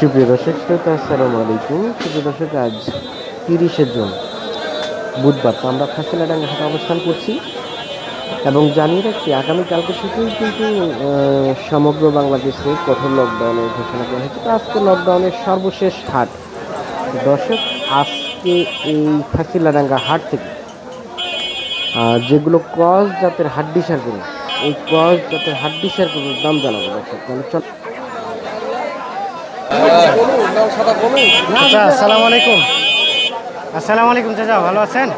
সুপ্রিয় দর্শক শ্রোতা, আসসালামু আলাইকুম। সুপ্রিয় দর্শক, আজ তিরিশে জুন, বুধবার। তো আমরা ফাঁসিলাডাঙ্গা হাটে অবস্থান করছি এবং জানিয়ে রাখছি, আগামীকালকে থেকেই কিন্তু সমগ্র বাংলাদেশে কঠোর লকডাউনের ঘোষণা করা হয়েছে। তো আজকে লকডাউনের সর্বশেষ হাট। দর্শক, আজকে এই ফাঁসিলাডাঙ্গা হাট থেকে যেগুলো ক্রস জাতের হাড্ডি সারগুলো, এই ক্রস জাতের হাড্ডি সারগুলোর দাম জানাব দর্শক। তাহলে চল আচ্ছা আসসালামু আলাইকুম। আসসালামু আলাইকুম চাচা, ভালো আছেন?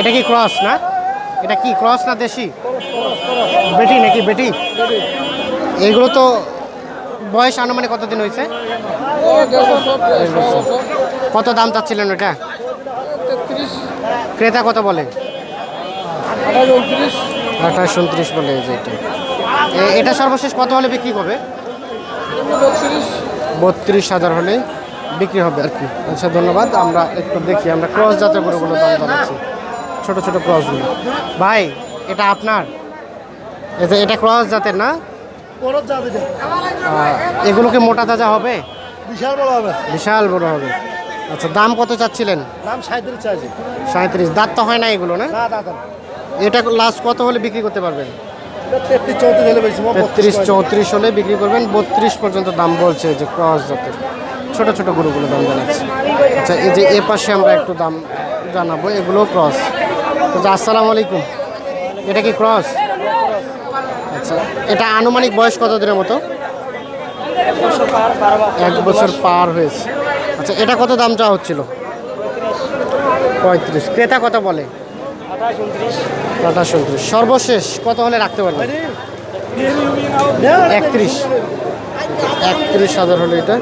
এটা কি ক্রস না? এটা কি, ক্রস না দেশি? বেটি নাকি বেটি? এইগুলো তো বয়স আনুমানিক কতদিন হয়েছে? কত দাম চাচ্ছিলেন ওটা? ক্রেতা কত বলে? আঠাশ উনত্রিশ বলে এটা। এটা সর্বশেষ কত হলে বিক্রি করবে? বত্রিশ হাজার হলে বিক্রি হবে আর কি। আচ্ছা ধন্যবাদ। আমরা একটু দেখি আমরা ক্রস জাতের গরুগুলো দাম জানাচ্ছি। ছোটো ছোটো ক্রসগুলো ভাই এটা আপনার? এটা এটা ক্রস জাতের না? এগুলো কি মোটা তাজা হবে? বিশাল বড় হবে। বিশাল বড় হবে। আচ্ছা দাম কত চাচ্ছিলেন? দাম সাঁত্রিশ চাইছে সাঁত্রিশ। দাঁত তো হয় না এগুলো না? এটা লাস্ট কত হলে বিক্রি করতে পারবেন? তেত্রিশ চৌত্রিশ হলে বিক্রি করবেন বত্রিশ পর্যন্ত দাম বলছে যে ক্রস জাতের। ছোট ছোট গরুগুলো দাম জানাচ্ছে। আচ্ছা এই যে এ পাশে আমরা একটু দাম জানাব এগুলো ক্রস আচ্ছা আসসালামু আলাইকুম। এটা কি ক্রস আচ্ছা এটা আনুমানিক বয়স কত দিনের মতো? এক বছর পার হয়েছে। আচ্ছা এটা কত দাম চাওয়া হচ্ছিল? পঁয়ত্রিশ। ক্রেতা কত বলে? আঠাশ উনত্রিশ। সর্বশেষ কত হলে রাখতে পারবেন? একত্রিশ। একত্রিশ হাজার হলে এটা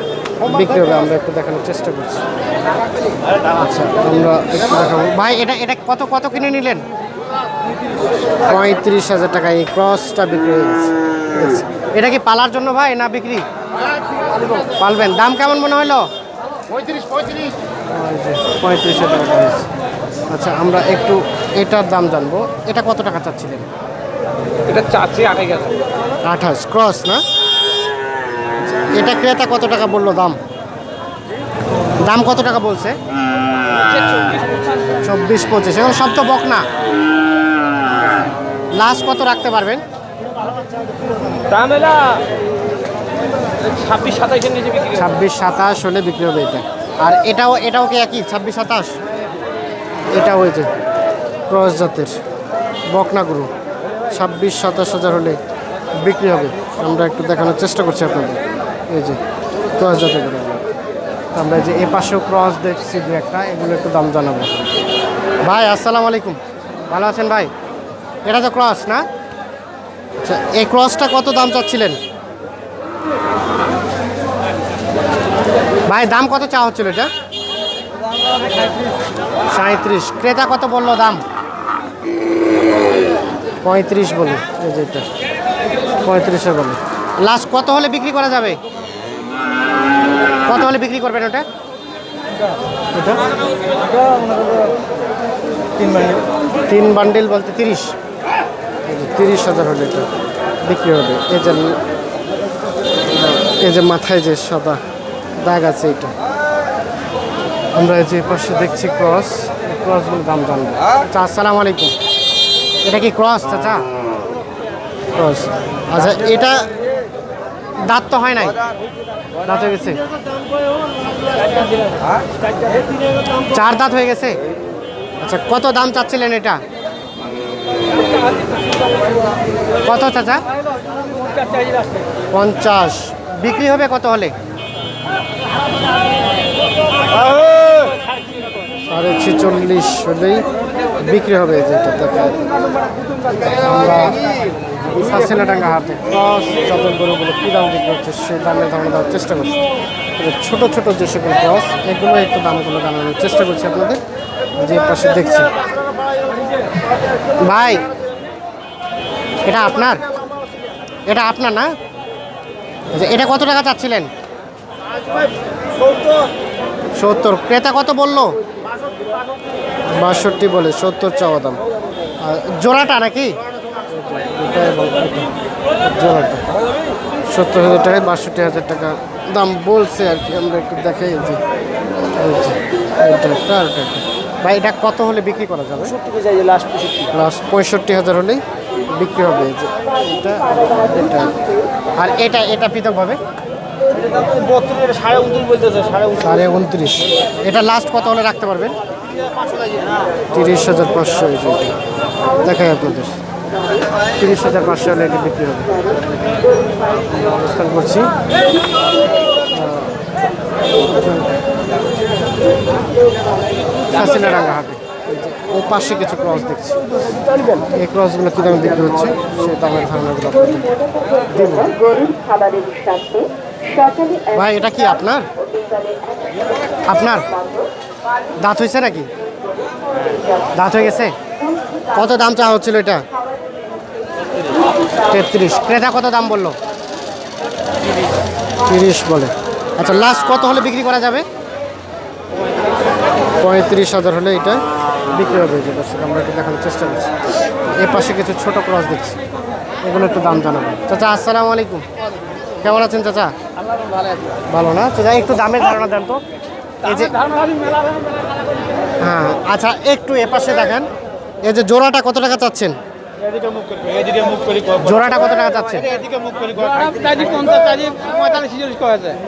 বিক্রি হবে। আমরা একটু দেখানোর চেষ্টা করছি। আচ্ছা আমরা একটু দেখাবো। ভাই এটা এটা কত কত কিনে নিলেন? পঁয়ত্রিশ হাজার টাকা এই ক্রসটা বিক্রি হয়ে গেছে। এটা কি পালার জন্য ভাই না বিক্রি? পালবেন। দাম কেমন মনে হলো? পঁয়ত্রিশ পঁয়ত্রিশ। পঁয়ত্রিশ হাজার টাকা আচ্ছা আমরা একটু এটার দাম জানব। এটা কত টাকা চাচ্ছিলেন? এটা চাচ্ছি আঠাশ ক্রস না? এটা ক্রেতা কত টাকা বলল দাম? দাম কত টাকা বলছে? চব্বিশ পঁচিশ এখন সব তো বক না। লাস্ট কত রাখতে পারবেন? ছাব্বিশ নিচে ছাব্বিশ সাতাশ হলে বিক্রি হবে এটা। আর এটাও এটাও কি একই? ছাব্বিশ সাতাশ? এটা হয়েছে ক্রস জাতের বকনা গরু। ছাব্বিশ, সাতাশ হাজার হলে বিক্রি হবে। আমরা একটু দেখানোর চেষ্টা করছি আপনাদের। এই যে ক্রস জাতের গরু। আমরা যে এ পাশেও ক্রস দেখছি দু একটা, এগুলো একটু দাম জানাব। ভাই, আসসালামু আলাইকুম। ভালো আছেন ভাই? এটা তো ক্রস, না? আচ্ছা এই ক্রসটা কত দাম চাচ্ছিলেন? ভাই, দাম কত চা হচ্ছিল এটা? সাঁত্রিশ ক্রেতা কত বলল দাম? পঁয়ত্রিশ বলে এই যে এটা। পঁয়ত্রিশে বলে। লাস্ট কত হলে বিক্রি করা যাবে? কত হলে বিক্রি করবেন ওটা? এটা? তিন মাইল তিন বান্ডিল বলতে তিরিশ। তিরিশ হাজার হলে এটা বিক্রি হবে। এই যে এই যে মাথায় যে সাদা দাগ আছে এটা। আমরা এই যে পাশে দেখছি ক্রস ক্রসগুলো দাম জানব। আচ্ছা আসসালামু আলাইকুম। এটা কি ক্রস চাচা? ক্রস। আচ্ছা এটা দাঁত তো হয় নাই? দাঁত হয়ে গেছে? চার দাঁত হয়ে গেছে? আচ্ছা কত দাম চাচ্ছিলেন এটা? কত চাচা? পঞ্চাশ। বিক্রি হবে কত হলে? সাড়ে ছেচল্লিশ হলেই বিক্রি হবে যেটা দেখা। আমরা সাসেনাডাঙ্গা হাটে ক্রস যত গরুগুলো কী দাম বিক্রি হচ্ছে সেই দামে দাম দেওয়ার চেষ্টা করছি। ছোট ছোট যে সকল ক্রস এগুলো একটু দামগুলো জানানোর চেষ্টা করছি আপনাদের। যে পাশে দেখছি। ভাই এটা আপনার? এটা আপনার না? আচ্ছা, এটা কত টাকা চাচ্ছিলেন? সত্তর। ক্রেতা কত বলল? বাষট্টি বলে সত্তর চাওয়া দাম। আর জোড়াটা নাকি? জোড়াটা। সত্তর হাজার টাকায় বাষট্টি হাজার টাকা দাম বলছে আর কি আমরা একটু দেখাই যে। আর। ভাই এটা কত হলে বিক্রি করা যাবে? প্লাস পঁয়ষট্টি। হাজার হলে বিক্রি হবে এটা এটা। আর এটা এটা পৃথকভাবে? সাড়ে উনত্রিশ সাড়ে সাড়ে উনত্রিশ। এটা লাস্ট কত হলে রাখতে পারবেন? তিরিশ হাজার পাঁচশো। দেখাই আপনাদের। তিরিশ হাজার পাঁচশো হলে এটা বিক্রি হবে। করছি। ফাঁসিলাডাঙ্গা হাটে। ও পাশে কিছু ক্রস দেখছি। এই ক্রসগুলো কী দামে বিক্রি হচ্ছে? সে দামের ধারণাগুলো আপনাদের দেবো। ভাই এটা কি আপনার? আপনার? দাঁত হয়েছে নাকি? দাঁত হয়ে গেছে? কত দাম চাওয়া হচ্ছিল এটা? তেত্রিশ। ক্রেতা কত দাম বলল? তিরিশ বলে। আচ্ছা লাস্ট কত হলে বিক্রি করা যাবে? পঁয়ত্রিশ হাজার হলে এটা বিক্রি হবে। যে দর্শক আমরা একটু দেখানোর চেষ্টা করছি। এ পাশে কিছু ছোট ক্রস দেখছি। এগুলো একটু দাম জানাব চাচা আসসালামু আলাইকুম। কেমন আছেন চাচা? ভালো না? চাচা, একটু দামের ধারণা দেন তো। এই যে হ্যাঁ আচ্ছা একটু এ পাশে দেখেন। এই যে জোড়াটা কত টাকা চাচ্ছেন? জোড়াটা কত টাকা চাচ্ছেন?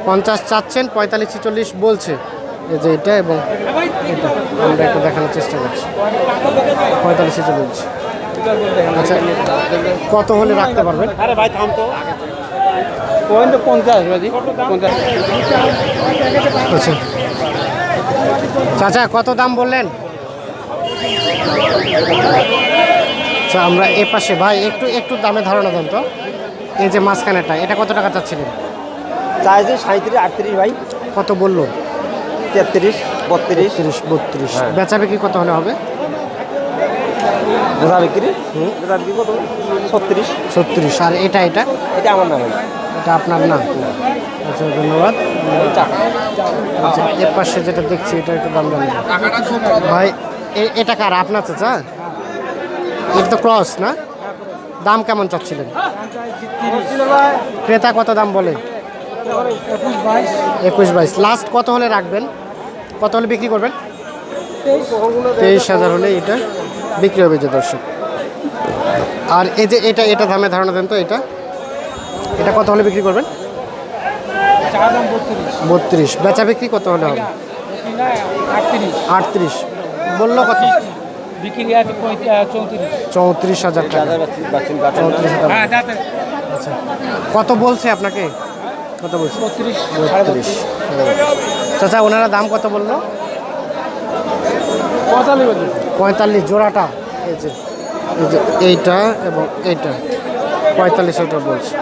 পঞ্চাশ চাচ্ছেন, পঁয়তাল্লিশ ছেচল্লিশ বলছে। এই যে এটা এবং আমরা একটু দেখানোর চেষ্টা করছি। পঁয়তাল্লিশ ছেচল্লিশ। আচ্ছা কত হলে রাখতে পারবেন? আরে ভাই থাম তো পয়েন্ট পঞ্চাশ বাজি পঞ্চাশ। আচ্ছা। চাচা কত দাম বললেন? আচ্ছা আমরা এ পাশে ভাই একটু একটু দামে ধারণা দেন তো। এই যে মাঝখানেটা এটা কত টাকা চাচ্ছিলেন? চাইছে সাঁত্রিশ আটত্রিশ ভাই। কত বলল? তেত্রিশ বত্রিশ। তিরিশ বত্রিশ। বেচা বিক্রি কত হলে হবে? গোধা বিক্রি? গোধা বিক্রি কত? ছত্রিশ। ছত্রিশ। আর এটা এটা? এটা আমার নাম। এটা আপনার না। আচ্ছা ধন্যবাদ। আচ্ছা এর পাশে যেটা দেখছি, এটা একটু দাম জানি ভাই এটা কার? আপনার চাচা? এটা তো ক্রস, না? দাম কেমন চাচ্ছিলেন? ক্রেতা কত দাম বলে? একুশ বাইশ। লাস্ট কত হলে রাখবেন? কত হলে বিক্রি করবেন? তেইশ হাজার হলে এটা বিক্রি হবে যে দর্শক। আর এই যে এটা এটা দামে ধারণা দেন তো এটা? এটা কত হলে বিক্রি করবেন? বত্রিশ। বেচা বিক্রি কত হলে হবে? আটত্রিশ। বলল কত? বিক্রি চৌত্রিশ হাজার টাকা। চৌত্রিশ হাজার আচ্ছা। কত বলছে আপনাকে? কত বলছে? চাচা, ওনারা দাম কত বলল? পঁয়তাল্লিশ। পঁয়তাল্লিশ, জোড়াটা। এই যে, এইটা এবং এইটা। পঁয়তাল্লিশ হাজার বলছে।